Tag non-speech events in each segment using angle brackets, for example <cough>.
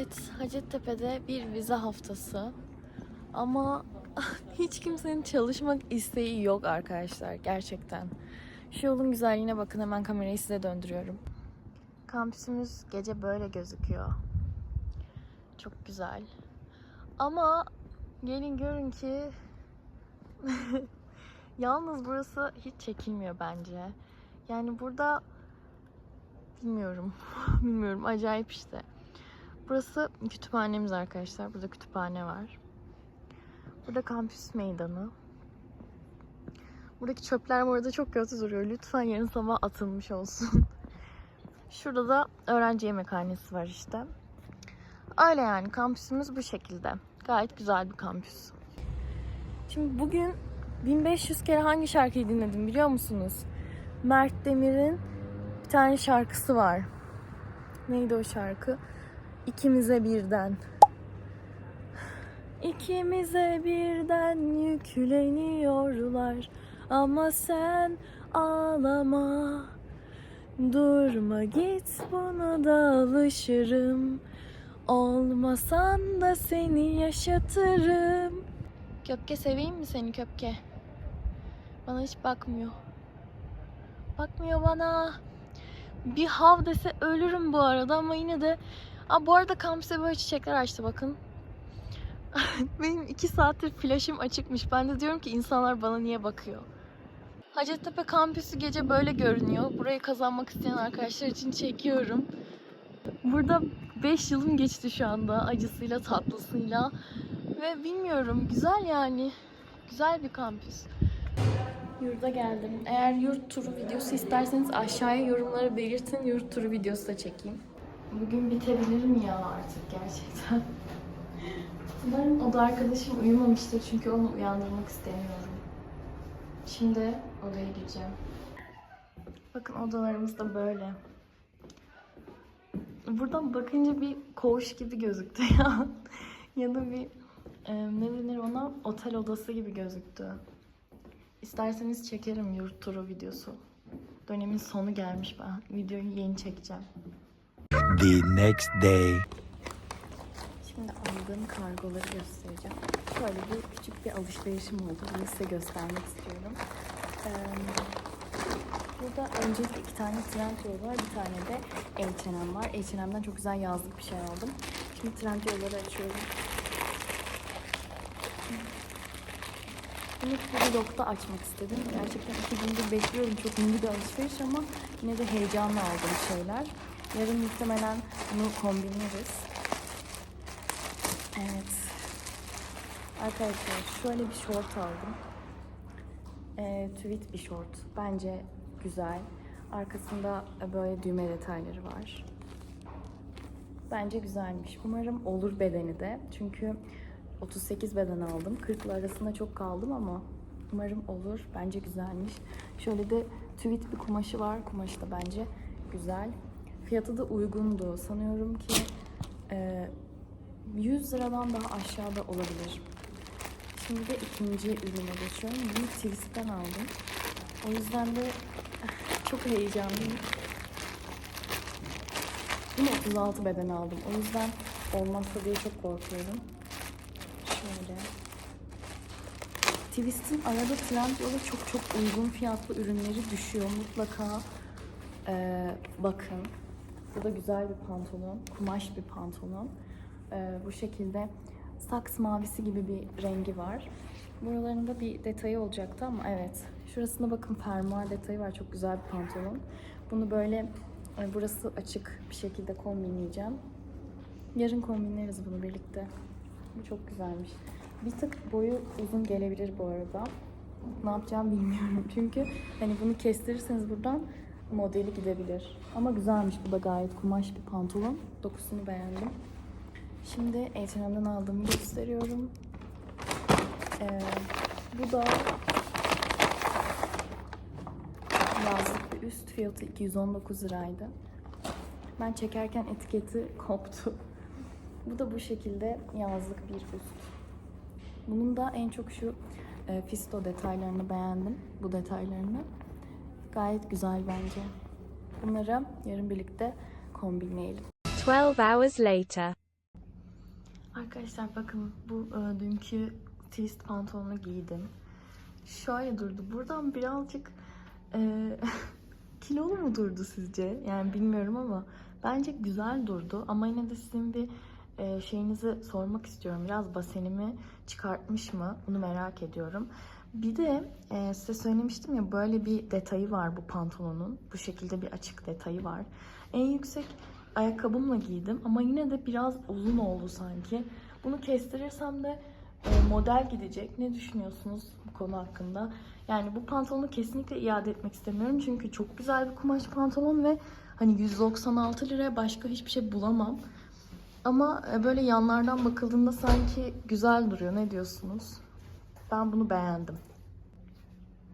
Evet, Hacettepe'de bir vize haftası. Ama <laughs> hiç kimsenin çalışmak isteği yok arkadaşlar gerçekten. Şu yolun güzelliğine bakın hemen kamerayı size döndürüyorum. Kampüsümüz gece böyle gözüküyor. Çok güzel. Ama gelin görün ki <laughs> yalnız burası hiç çekilmiyor bence. Yani burada bilmiyorum. <laughs> bilmiyorum acayip işte. Burası kütüphanemiz arkadaşlar. Burada kütüphane var. Burada kampüs meydanı. Buradaki çöpler bu arada çok kötü duruyor. Lütfen yarın sabah atılmış olsun. <laughs> Şurada da öğrenci yemekhanesi var işte. Öyle yani kampüsümüz bu şekilde. Gayet güzel bir kampüs. Şimdi bugün 1500 kere hangi şarkıyı dinledim biliyor musunuz? Mert Demir'in bir tane şarkısı var. Neydi o şarkı? İkimize birden. İkimize birden yükleniyorlar ama sen ağlama. Durma git buna da alışırım. Olmasan da seni yaşatırım. Köpke seveyim mi seni köpke? Bana hiç bakmıyor. Bakmıyor bana. Bir hav dese ölürüm bu arada ama yine de... Aa, bu arada kampüse böyle çiçekler açtı bakın. <laughs> Benim iki saattir flaşım açıkmış. Ben de diyorum ki insanlar bana niye bakıyor? Hacettepe kampüsü gece böyle görünüyor. Burayı kazanmak isteyen arkadaşlar için çekiyorum. Burada 5 yılım geçti şu anda acısıyla tatlısıyla. Ve bilmiyorum güzel yani. Güzel bir kampüs. Yurda geldim. Eğer yurt turu videosu isterseniz aşağıya yorumlara belirtin. Yurt turu videosu da çekeyim. Bugün bitebilir mi ya artık gerçekten? Umarım oda arkadaşım uyumamıştır çünkü onu uyandırmak istemiyorum. Şimdi odaya gireceğim. Bakın odalarımız da böyle. Buradan bakınca bir koğuş gibi gözüktü ya. <laughs> ya da bir e, ne denir ona otel odası gibi gözüktü. İsterseniz çekerim yurt turu videosu. Dönemin sonu gelmiş ben. Videoyu yeni çekeceğim. The next day. Şimdi aldığım kargoları göstereceğim. Şöyle bir küçük bir alışverişim oldu. Bunu size göstermek istiyorum. Ee, burada öncelikle iki tane Trendyol var. Bir tane de H&M var. H&M'den çok güzel yazlık bir şey aldım. Şimdi Trendyol'ları açıyorum. Bunu bu vlogda açmak istedim. Gerçekten iki gündür bekliyorum. Çok ünlü bir alışveriş ama yine de heyecanla aldığım şeyler. Yarın muhtemelen bunu kombinleriz. Evet. Arkadaşlar şöyle bir short aldım. Ee, tweet bir short. Bence güzel. Arkasında böyle düğme detayları var. Bence güzelmiş. Umarım olur bedeni de. Çünkü 38 beden aldım. 40 ile arasında çok kaldım ama umarım olur. Bence güzelmiş. Şöyle de tweet bir kumaşı var. Kumaşı da bence güzel. Fiyatı da uygundu. Sanıyorum ki e, 100 liradan daha aşağıda olabilir. Şimdi de ikinci ürüne geçiyorum. Bunu Twist'ten aldım. O yüzden de çok heyecanlıyım. Bunu 36 beden aldım. O yüzden olmazsa diye çok korkuyorum. Şöyle. Twist'in arada Trendyol'a çok çok uygun fiyatlı ürünleri düşüyor. Mutlaka eee, bakın. Bu da güzel bir pantolon. Kumaş bir pantolon. Eee, bu şekilde saks mavisi gibi bir rengi var. Buralarında bir detayı olacaktı ama evet. Şurasında bakın fermuar detayı var. Çok güzel bir pantolon. Bunu böyle e, burası açık bir şekilde kombinleyeceğim. Yarın kombinleriz bunu birlikte. Bu çok güzelmiş. Bir tık boyu uzun gelebilir bu arada. Ne yapacağım bilmiyorum. <laughs> Çünkü hani bunu kestirirseniz buradan modeli gidebilir. Ama güzelmiş. Bu da gayet kumaş bir pantolon. Dokusunu beğendim. Şimdi H&M'den aldığımı gösteriyorum. Ee, bu da yazlık bir üst fiyatı 219 liraydı. Ben çekerken etiketi <laughs> koptu. Bu da bu şekilde yazlık bir üst. Bunun da en çok şu e, fisto detaylarını beğendim. Bu detaylarını. Gayet güzel bence. Bunları yarın birlikte kombinleyelim. 12 hours later. Arkadaşlar bakın bu e, dünkü twist pantolonu giydim. Şöyle durdu. Buradan birazcık e, <laughs> kilolu mu durdu sizce? Yani bilmiyorum ama bence güzel durdu. Ama yine de sizin bir e, şeyinizi sormak istiyorum. Biraz basenimi çıkartmış mı? Bunu merak ediyorum. Bir de e, size söylemiştim ya böyle bir detayı var bu pantolonun. Bu şekilde bir açık detayı var. En yüksek ayakkabımla giydim ama yine de biraz uzun oldu sanki. Bunu kestirirsem de e, model gidecek. Ne düşünüyorsunuz bu konu hakkında? Yani bu pantolonu kesinlikle iade etmek istemiyorum. Çünkü çok güzel bir kumaş pantolon ve hani 196 liraya başka hiçbir şey bulamam. Ama e, böyle yanlardan bakıldığında sanki güzel duruyor. Ne diyorsunuz? Ben bunu beğendim.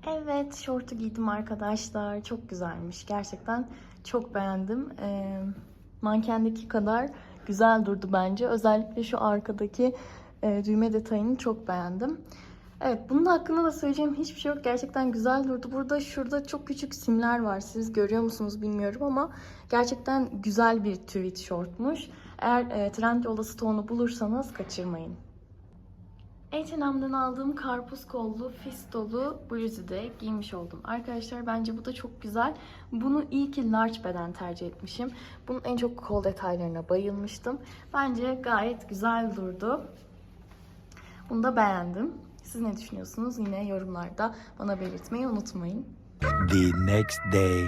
Evet, şortu giydim arkadaşlar. Çok güzelmiş. Gerçekten çok beğendim. Ee, mankendeki kadar güzel durdu bence. Özellikle şu arkadaki e, düğme detayını çok beğendim. Evet, bunun hakkında da söyleyeceğim hiçbir şey yok. Gerçekten güzel durdu. Burada şurada çok küçük simler var. Siz görüyor musunuz bilmiyorum ama gerçekten güzel bir tweed şortmuş. Eğer e, Trendyol'da stoğunu bulursanız kaçırmayın. H&M'den aldığım karpuz kollu fistolu bluzu de giymiş oldum. Arkadaşlar bence bu da çok güzel. Bunu iyi ki large beden tercih etmişim. Bunun en çok kol detaylarına bayılmıştım. Bence gayet güzel durdu. Bunu da beğendim. Siz ne düşünüyorsunuz? Yine yorumlarda bana belirtmeyi unutmayın. The next day.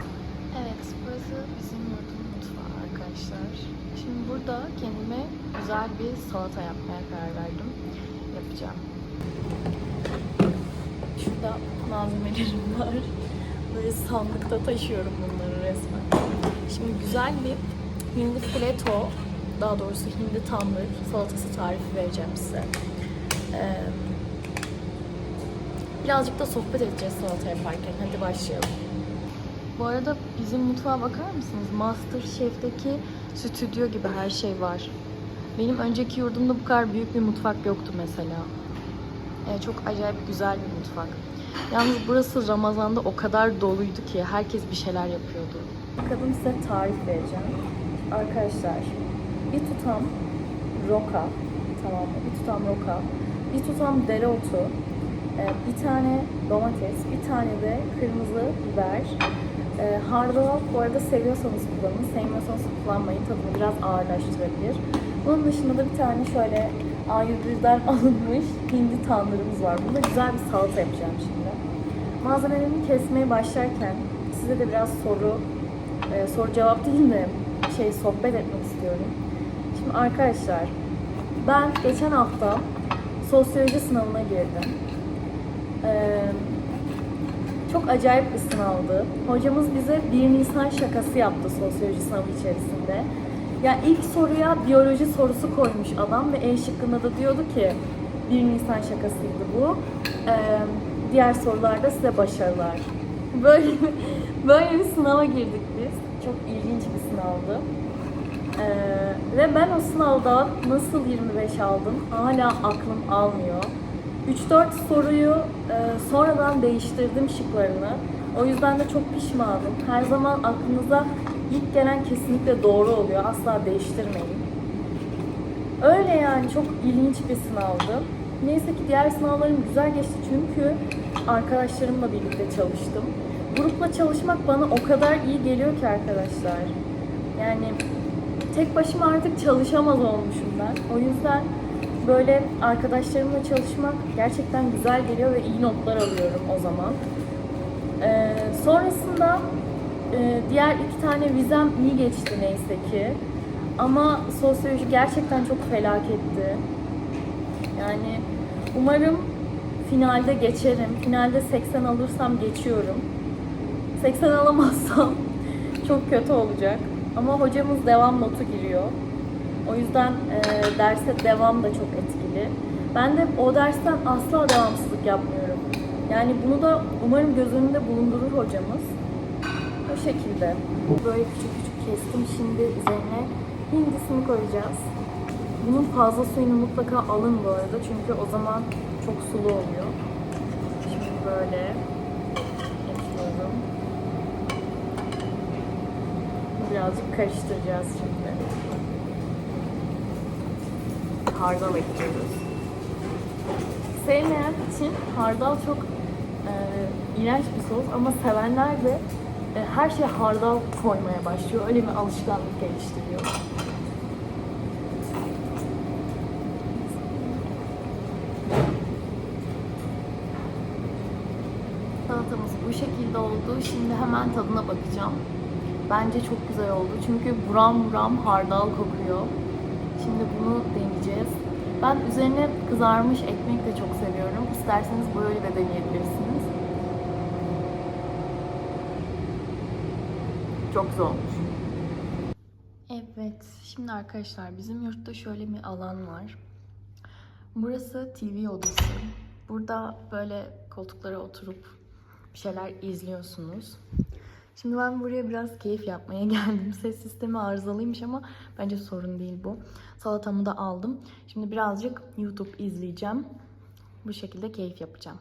Evet, burası bizim yurdun mutfağı arkadaşlar. Burada kendime güzel bir salata yapmaya karar verdim. Yapacağım. Şurada malzemelerim <laughs> var. Böyle sandıkta taşıyorum bunları resmen. Şimdi güzel bir hindi fileto, daha doğrusu hindi tandır salatası tarifi vereceğim size. Ee, birazcık da sohbet edeceğiz salata yaparken. Hadi başlayalım. Bu arada bizim mutfağa bakar mısınız? Master Chef'teki stüdyo gibi her şey var. Benim önceki yurdumda bu kadar büyük bir mutfak yoktu mesela. Ee, çok acayip güzel bir mutfak. Yalnız burası Ramazan'da o kadar doluydu ki herkes bir şeyler yapıyordu. Bakalım size tarif vereceğim. Arkadaşlar bir tutam roka, tamam mı? Bir tutam roka, bir tutam dereotu, e, bir tane domates, bir tane de kırmızı biber, e, hardal bu arada seviyorsanız kullanın, sevmiyorsanız kullanmayın. Tadını biraz ağırlaştırabilir. Bunun dışında da bir tane şöyle A101'den <laughs> alınmış hindi tandırımız var. Bunda güzel bir salata yapacağım şimdi. Malzemelerimi kesmeye başlarken size de biraz soru, e, soru cevap değil de şey sohbet etmek istiyorum. Şimdi arkadaşlar ben geçen hafta sosyoloji sınavına girdim. Ee, çok acayip bir sınavdı. Hocamız bize 1 Nisan şakası yaptı sosyoloji sınavı içerisinde. Ya ilk soruya biyoloji sorusu koymuş adam ve en şıkkında da diyordu ki 1 Nisan şakasıydı bu. Ee, diğer sorularda size başarılar. Böyle böyle bir sınava girdik biz. Çok ilginç bir sınavdı. Ee, ve ben o sınavda nasıl 25 aldım hala aklım almıyor. 3-4 soruyu e, sonradan değiştirdim şıklarını. O yüzden de çok pişmanım. Her zaman aklınıza ilk gelen kesinlikle doğru oluyor. Asla değiştirmeyin. Öyle yani çok ilginç bir sınavdı. Neyse ki diğer sınavlarım güzel geçti çünkü arkadaşlarımla birlikte çalıştım. Grupla çalışmak bana o kadar iyi geliyor ki arkadaşlar. Yani tek başıma artık çalışamaz olmuşum ben. O yüzden böyle arkadaşlarımla çalışmak gerçekten güzel geliyor ve iyi notlar alıyorum o zaman. Ee, sonrasında e, diğer iki tane vizem iyi geçti neyse ki. Ama sosyoloji gerçekten çok felaketti. Yani umarım finalde geçerim. Finalde 80 alırsam geçiyorum. 80 alamazsam <laughs> çok kötü olacak. Ama hocamız devam notu giriyor. O yüzden e, derse devam da çok etkili. Ben de o dersten asla devamsızlık yapmıyorum. Yani bunu da umarım göz önünde bulundurur hocamız. O şekilde. Böyle küçük küçük kestim. Şimdi üzerine hindisini koyacağız. Bunun fazla suyunu mutlaka alın bu arada. Çünkü o zaman çok sulu oluyor. Şimdi böyle ekliyorum. Birazcık karıştıracağız şimdi. Hardal ekliyoruz. Sevmeyen için hardal çok e, iğrenç bir sos ama sevenler de e, her şeye hardal koymaya başlıyor. Öyle bir alışkanlık geliştiriyor. Salatamız bu şekilde oldu. Şimdi hemen tadına bakacağım. Bence çok güzel oldu. Çünkü buram buram hardal kokuyor. Şimdi bunu deneyeceğiz. Ben üzerine kızarmış ekmek de çok seviyorum. İsterseniz böyle de deneyebilirsiniz. Çok güzel olmuş. Evet, şimdi arkadaşlar bizim yurtta şöyle bir alan var. Burası TV odası. Burada böyle koltuklara oturup bir şeyler izliyorsunuz. Şimdi ben buraya biraz keyif yapmaya <laughs> geldim. Ses sistemi arızalıymış ama bence sorun değil bu. Salatamı da aldım. Şimdi birazcık YouTube izleyeceğim. Bu şekilde keyif yapacağım.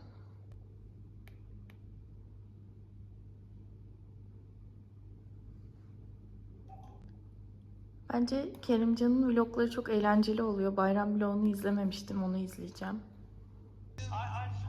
Bence Kerimcan'ın vlogları çok eğlenceli oluyor. Bayram vlogunu izlememiştim. Onu izleyeceğim. Ay ay